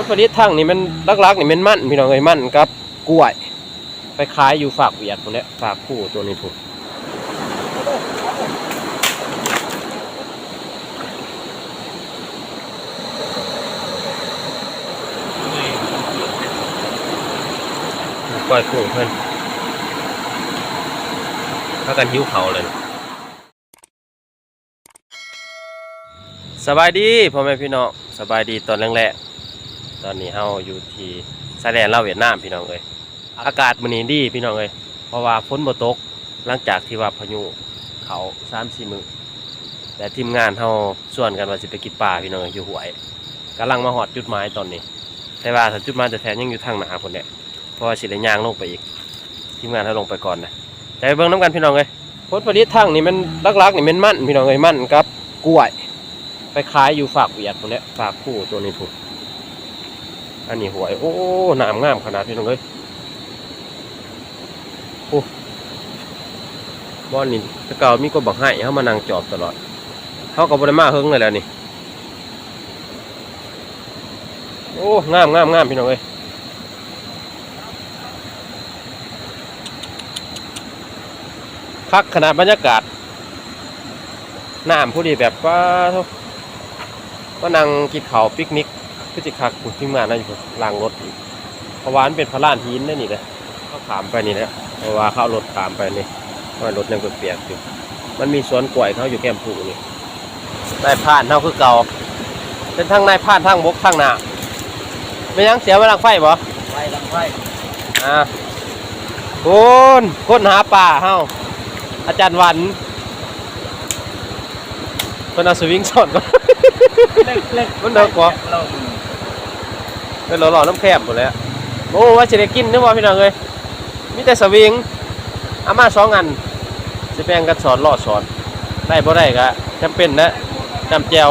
ลผลิตทั้งนี่มันลักๆนี่มันมั่นพี่น้องเอ้ยมั่นกับกล้วย ไปขายอยู่ฝากเวียดพวกเนี้ฝากคู่ตัวนี้ถูกก้อยกุ้เพิ่อนถ้ากันหิวเขาเลยสบายดีพ่อแม่พี่น้องสบายดีตอนแรกๆ ตอนนี้เฮาอยู่ที่ชายแดนลาวเวียดนามพี่น้องเอ้ยอากาศมื้อนี้ดีพี่น้องเอ้ยเพราะว่าฝนบ่ตกหลังจากที่ว่าพายุเขา3-4มื้อแต่ทีมงานเฮาชวนกันว่าสิไปกินปลาพี่น้องเอ้ยอยู่ห้วยกำลังมาฮอดจุดหมายตอนนี้ แต่ว่าถ้าจุดหมายแต่แท้ๆยังอยู่ทางหน้าพุ่นแหละเพราะว่าสิได้ย่างลงไปอีก ทีมงานเฮาลงไปก่อนนะแต่ไปเบิ่งนํกันพี่น้องเอ้ยผลผลิตทางนี่มันลักๆนี่มันมันพี่น้องเอ้ยมันกับกล้วย ไปขายอยู่ฝากเวียดพวกเนี้ยฝากคู่ตัวนี้ถูก อันนี้หวยโอ้นามงามขนาดนี้น้องเอ้ยโอ้บอนนี่ตะเกามีก็บอกให้เขามานั่งจอบตลอดเขาก็บริมาเฮิงเลยแหล้วนี่โอ้งามงามงามพี่น้องเอ้ยคักขนาดบรรยากาศน้ำผู้ดีแบบว่าเท่าก็นั่งกินข้าวปิกนิก คือจิคักทีมงานนั่นอยู่ล่างรถอีกเพราะว่ามันเป็นพระลานหินนั่นนี่เลยเขาขามไปนี่นะเพราะว่าเขาเอารถขามไปนี่เพราะว่ารถยังเปียกๆอยู่มันมีสวนกล้วยเขาอยู่แก้มผูนี่นายพรานเขาคือเก่าเป็นทั้งนายพรานทั้งบกทั้งหนาไม่ยังเสียเวลาไฟบ่ไฟลำไฟอ่าคุณคนหาป่าเฮาอาจารย์หวันเป็นเอาสวิงสอนมาเล็กเล็กมันเดินกว่า เป็นหล่อๆน้ำแคบหมดเลยอะโอ้ว่าจะได้กินนึกว่าพี่น้องเลยมีแต่สวิงอามาสองอันสิแปลงกันสอนล่อสอน ได้บ่ได้ก็จำเป็นนะน้ำแจว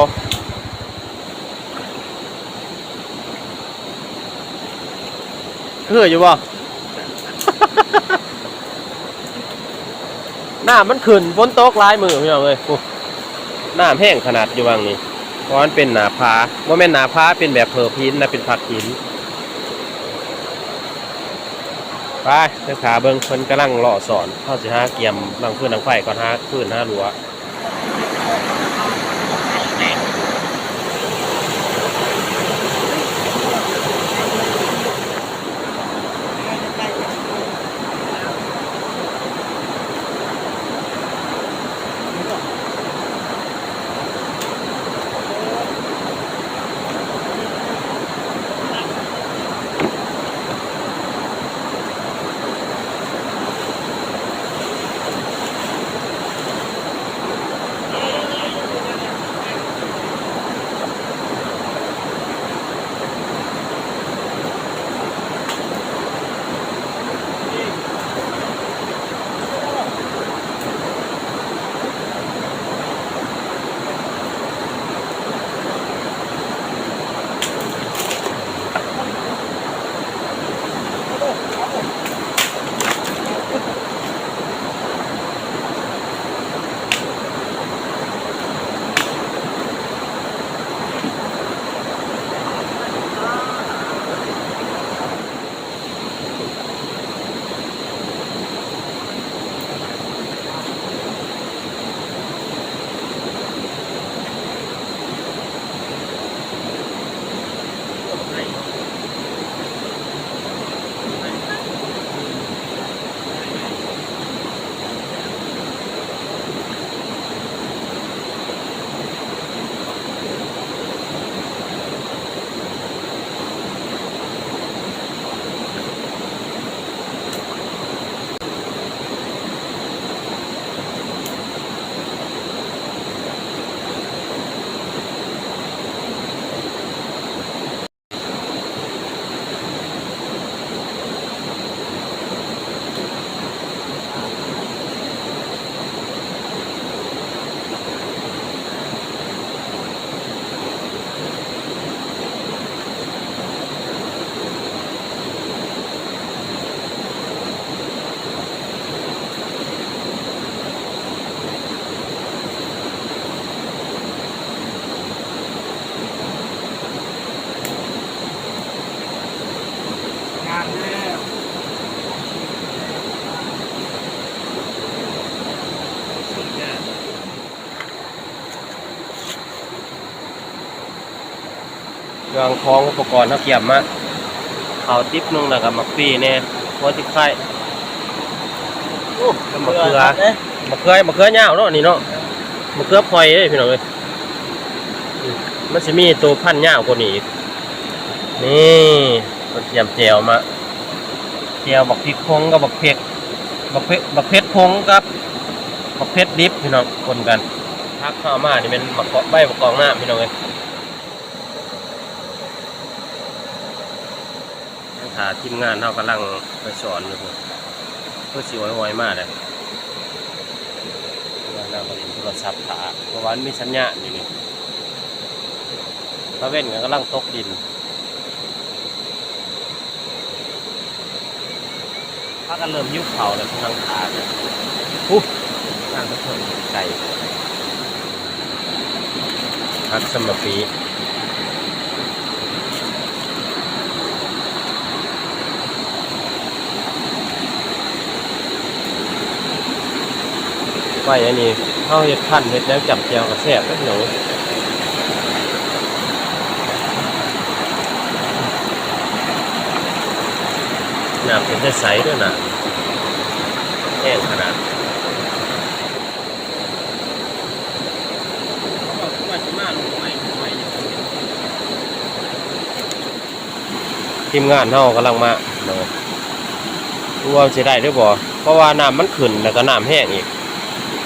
คืออยู่บ่น้ำมันขึ้นฝนตกหลายมือพี่น้องเลยโอ้น้ำแห้งขนาดอยู่บางนี้ เพราะมันเป็นหนาพาว่าแม่นหนาพาเป็นแบบเพอพินนะเป็นผักหินไปเจ้าขาเบิ้งเพิ่นกำลังหล่อสอนเข้าสิหาเกียมลังพื้นลังไฟก่อนหาพื้นหารั้ว เครื่องของอุปกรณ์เฮาเกี่ยมมาข้าวติ๊บหนึงแล้วก็มักปีแน่หัวติไข่โอ้แล้วมะเขือมะเขือมะเขือยาวเนาะนี่เนาะมะเขือพลอยเด้พี่น้องเอ้ยอืมมันสิมีตัวพันธุ์ยาวกว่านี้อีกนี่มันเตรียมแจวมาแจวบักพริกพงกับบักเผ็ดบักเผ็ดบักเผ็ดพงกับบักเผ็ดดิบพี่น้องคนกันทักเข้ามานี่เป็นมะกอกใบมะกอกหน้าพี่น้องเอ้ย ยังหาทีมงานเฮากำลังไปสอนอยู่พุ่นเพื่อสิโอยๆมาเลยว่าเราก็เห็นโทรศัพท์ขาเพราะว่ามันมีสัญญาณอยู่นี่พระเว้นก็กำลังตกดินถ้ากันเริ่มยุบเขาแล้วทางขาเนี่ยปุ๊บทางก็เพิ่มไก่พักสมปี ไฟอันนี้เข้าเห็ดพันเห็ดแล้วจับเจียวกับแซ่บแล้วหนูน้ำเป็นใสด้วยนะแห้งขนาดทีมงานเฮากำลังมาเนาะรู้ว่าสิได้หรือบ่เพราะว่าน้ำมันขึ้นแล้วก็น้ำแห้งอีก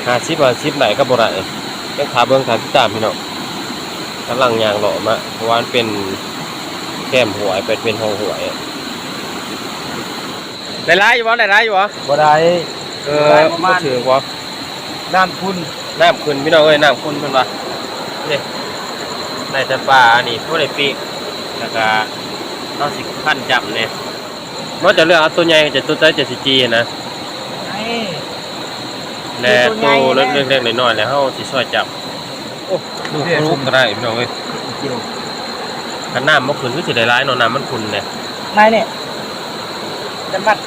ห้าสิบห้าสิบไหนก็บ่ได้ยังขาเบิ้งขาที่ตามพี่น้องกำลังยางหล่อมาเพราะว่ามันเป็นแก้มหวยเป็นเป็นห้องหวยได้ร้ายอยู่วะได้ร้ายอยู่วะบ่ได้เออได้ประมาณบ่ถือวะน้ำคุณน้ำขึ้นพี่น้องเอ้ยน้ำขึ้นเพิ่นว่านี่ในแต่ป่าอันนี้พวกได้ปีกแล้วก็เอาสิขั้นจับเนี่ยมันจะเลือกเอาตัวใหญ่จะตัวใจจะสิจีนะ ไอ้แล่ตัวเล็กๆน้อยๆแล้วเฮาสิช่วยจับโอ้ลูกลูกก็ได้พี่น้องเอ้ยกิโลขันน้ำมันขุนก็สิได้ร้ายเนาะน้ำมันขุนเนี่ยนายเนี่ยจะมัด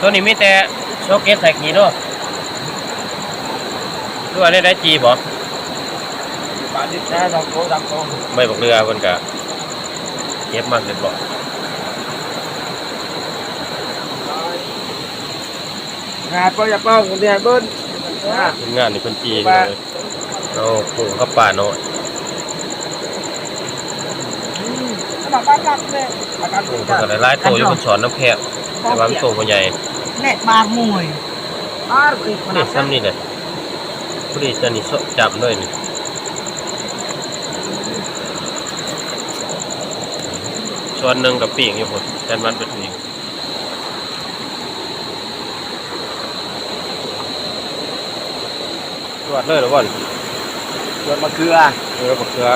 ตัวนี้มีแต่โชเกสใส่กีเนาะดูว่าได้ได้จีบ่ปลาดิบแท้สองโตสามโตใบบักเรือเพิ่นก็เก็บมาเรียบร้อย งานป้ออย่าป้องคนเดียวเบิ้ลทีมงานนี่เพิ่นจีเลยเอาปลูกกับป่าน้อยขนาดบ้านรักเลยอาการปลูสูกงเพิ่นก็ได้หลายโตอยู่เพิ่นสอนน้ำแคบแต่ว่ามันโตบ่ใหญ่แน่มากมวยอ้าวอีกขนานี่ดซ้ำนี่แหละผู้ดีจะนี่ชอบจับด้วยนี่ส่วนหนึ่งกับปีกอยู่พุ่นแต่มันเป็นปีกตร วจเลยเหรอบ่อนเกิดมาเกลือเออบักเขือ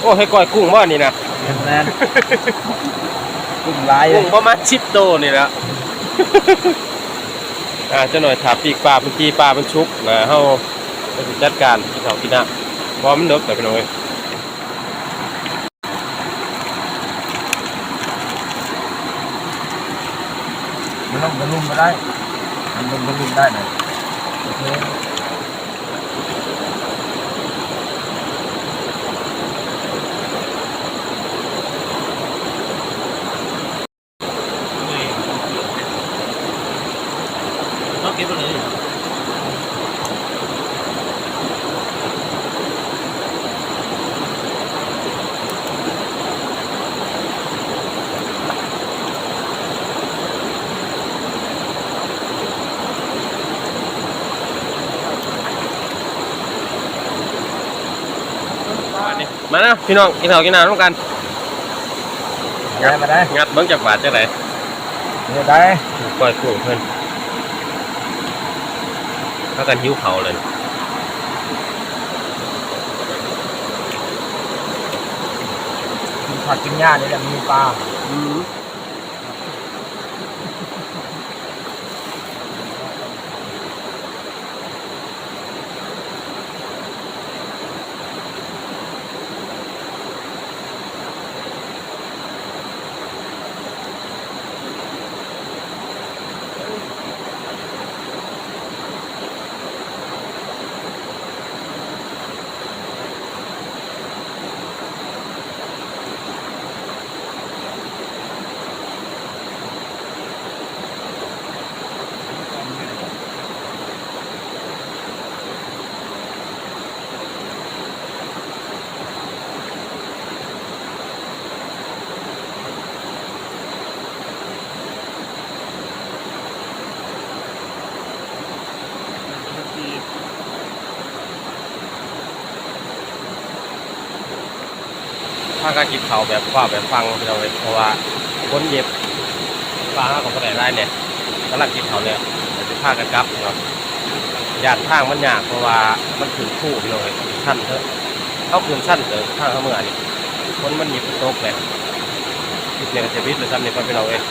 โอ้ให้ก้อยกุ้งบ่นี่นะเห็นแน่กุ้งลายเลกุ้ยงประมาณ10โตนี่ละอ่าเจะหน่อยถามปีกปลาเป็นจีปลาเป็นชุบนะเฮาไปสิจัดการที่เขากินน่ะเพราะมันเลิกแต่พี่น้องเอ้ยมันต้องบรรลุมาได้มันลงบรรลุได้เลย โอเค ต้องเก็บไปเลย มานะพี่น้องกินข้าวกินน้ำร่วมกันได้มาได้งัดเบิ้งจากบาทจังไหนเนี่ยได้ก้อยกุ้งเพิ่นถ้ากันหิ้วเขาเลยกินผักกินหญ้าเนี่ยแหละมีปลา อืมพากันกินข้าแบบว่าแบบฟังพี่น้องเลยเพราะว่าคนเย็บฟ้าของคนไหนได้เนี่ยกำลังกินข้าเนี่ยแต่จะพากันกลับเนาะยานทางมันยากเพราะว่ามันถึงคู่พี่น้องเลยสั้นเถอะเข้าคืนสั้นเถอะทางเขาเมื่อนี่คนมันหยิบตกเลยคลิบเนี่ยจะวิทย์เลยซ้ำเนี่ยพี่น้องเอ้ย